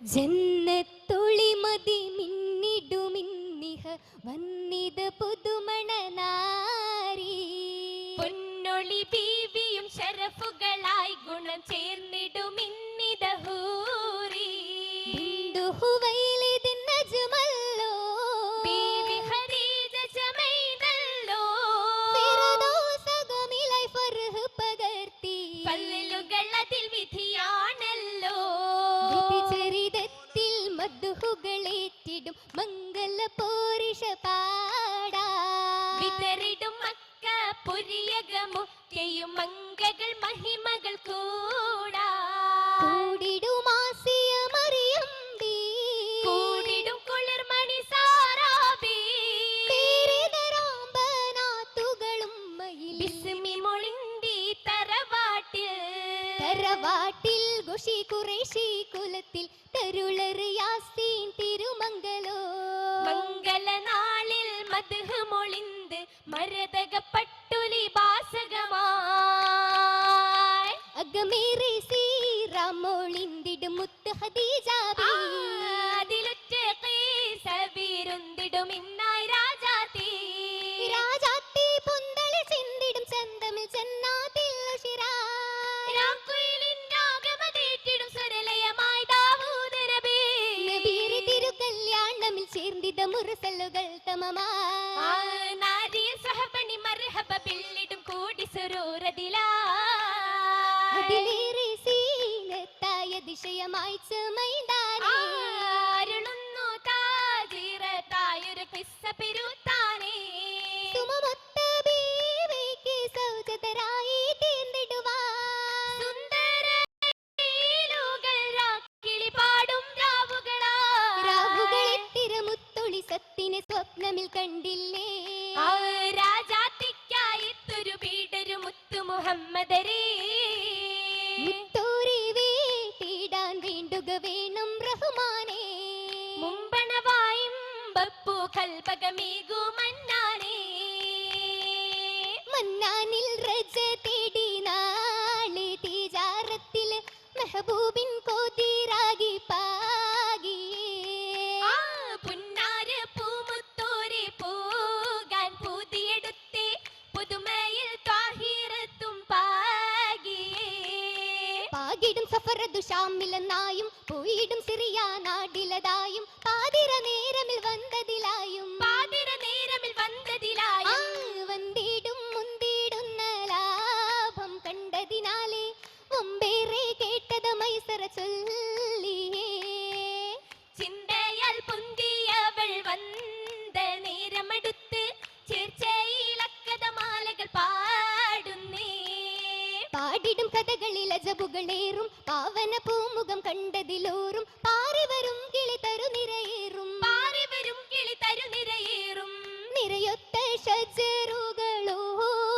ജന്നത്തൊളിമതി മിന്നിടുമിന്നിഹ വന്നിത പുതുമണനാരി പൊന്നൊളി ബീവിയും ശരഫുകളായി ഗുണം ചേർന്നിടും ഹൂരി ഹൂറി മംഗല പോരിഷ പാടാ. വിതറിടും മക്ക പുരിയകമൊക്കെയും മംഗകൾ മഹിമകൾ കൂടാ. കൂടിടുമാസിയ മറിയമ്പി കൂടിടും കുളിർമണി സാറാബി പേരിതരാമ്പനാത്തുകളും മയിൽ. ബിസ്മി മൊളിന്തി തറവാട്ടിൽ. തറവാട്ടിൽ ഗുഷി കുറേശി കുലത്തിൽ തരുളർ യാസീൻ തിരുമംഗലോ. മംഗലനാളിൽ മധുഹ് മൊളിന്ത് മരതകപ്പട്ടുലി ബാസകമായി. അകമേറെ സീറാമോളിന്തിടും മുത്ത് ഹദീജാബി അതിലുറ്റ സബീരുന്തിടും ഇന്നായി രാജാത്തി മുറസലുകൾ തമമാ. ആ സഹപണി മർഹബ ബില്ലിടും കൂടി സുരൂരതിലേറെ സീനത്തായ ദിശയമായി ചമൈതാനേ. അരുളുന്നു പിസ്സ കിസ്സ മുഹമ്മദരേ. മുത്തോരി വീട്ടിടാൻ വേണ്ടുക വേണം റഹ്മാനേ. മുമ്പണവായും ബപ്പു കൽപകമീകു മന്നാനേ. നായും പോയിടും സിറിയ നാട്ടിലതായും പാതിര നേരമിൽ വന്നതിലായും പാതിര നേരമിൽ വന്നതിലായും വന്നിടും മുന്തിടുന്ന ലാഭം കണ്ടതിനാലേ മുമ്പേറെ കേട്ടത് മൈസറ ചൊല്ലിയേ ചിന്തയാൽ പൊന്തിയവൾ വന്ന നേരമെടുത്ത് ചേർച്ചയിലക്കത മാലകൾ പാടുന്നേ പാടിടും കഥകളിൽ അജബുകളേറും പാവന പൂമുഖം കണ്ടതിലോറും പാറിവരും കിളി തരു നിരയേറും. പാറിവരും കിളി തരുനിരയേറും നിരയൊത്ത ഷജറുകളോതി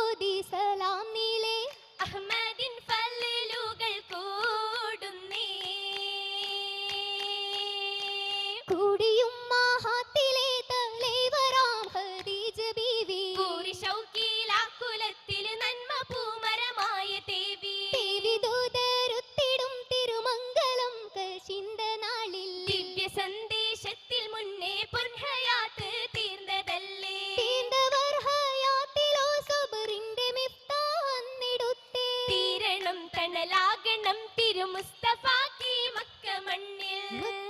பாக்கி மக்க மண்ணில்.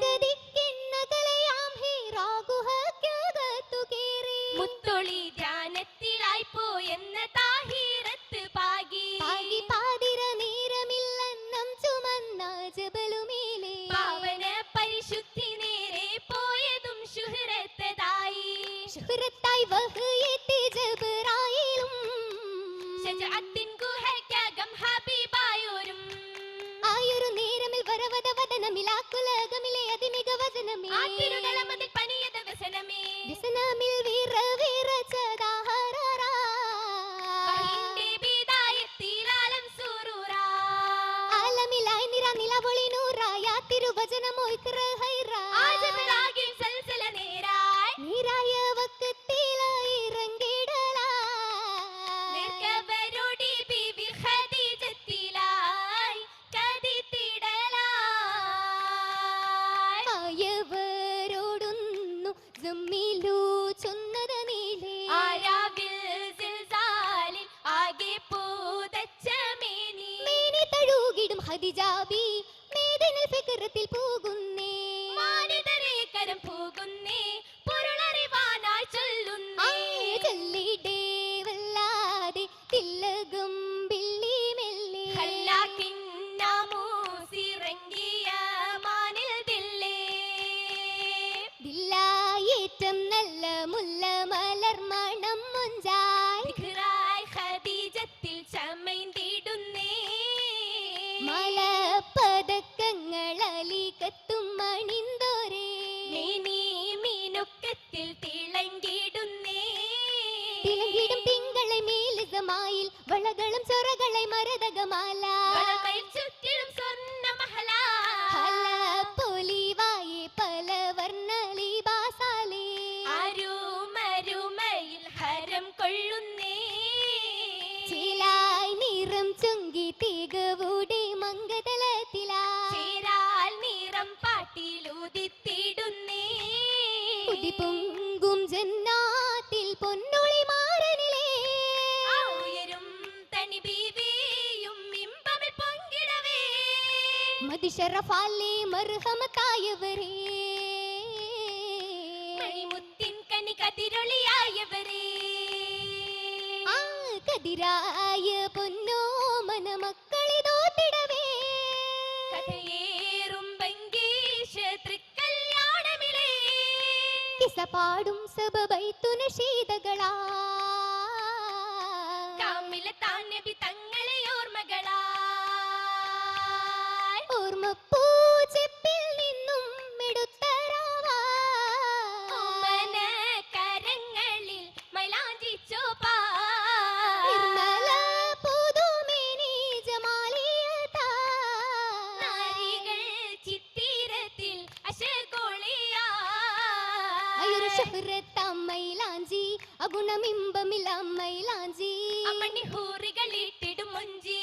ഹദിജാബി മേദിനിൽ ഫിക്രത്തിൽ പോകുന്നേ. മാനിതരെ കരം പോകുന്നേ പൊരുളറിവാനായി ചൊല്ലുന്നേ. ചൊല്ലിടേ വല്ലാതെ തില്ലകും പിള്ളി മെല്ലെ മാനിൽ ദില്ലേ ദില്ലായേറ്റം നല്ല മുല്ല മലർ മണം திலங்கிடும் திங்களை மேலுகமாயில் வளகளும் சொரகளை மரதகமாலா മതിഷറഫാലേ മർഹമത്തായവരേ. മണിമുത്തിൻ കനി കതിരൊളിയായവരേ. ആ കതിരായ പൊന്നോ മനമക്കളിതോത്തിടവേ കഥയേറും ബംഗീഷ തൃക്കല്യാണമിലേ കിസ പാടും സബബൈത്തുന ശീതകളാ കാമില താനബി തങ്ങളെ மேனி ஹூரிகளிட்டிடும் மொஞ்சி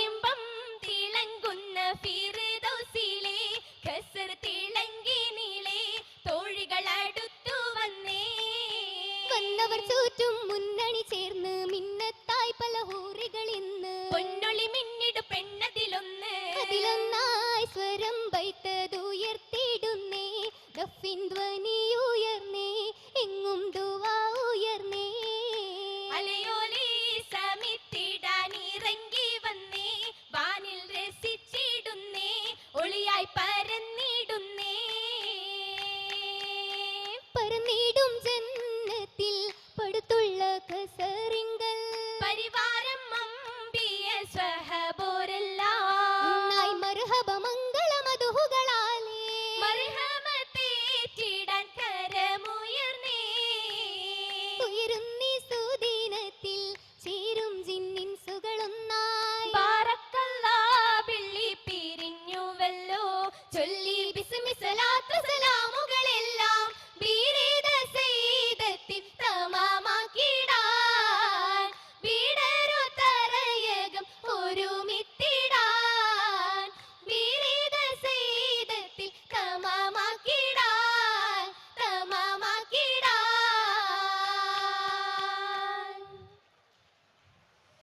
പൊന്നൊളി മിന്നിടു പെണ്ണതിലൊന്ന്. അതിലൊന്നായി സ്വരം വൈത്തതുയർത്തിടുന്നേ ദഫിൻ ധ്വനി ഉയർന്നേ. എങ്ങും ദുവാ ഉയർന്നേ. അലയോലി സമിത്തിടാൻ ഇറങ്ങി വന്നേ. വാനിൽ രസിച്ചിടുന്നേ. ഒളിയായി പരന്നു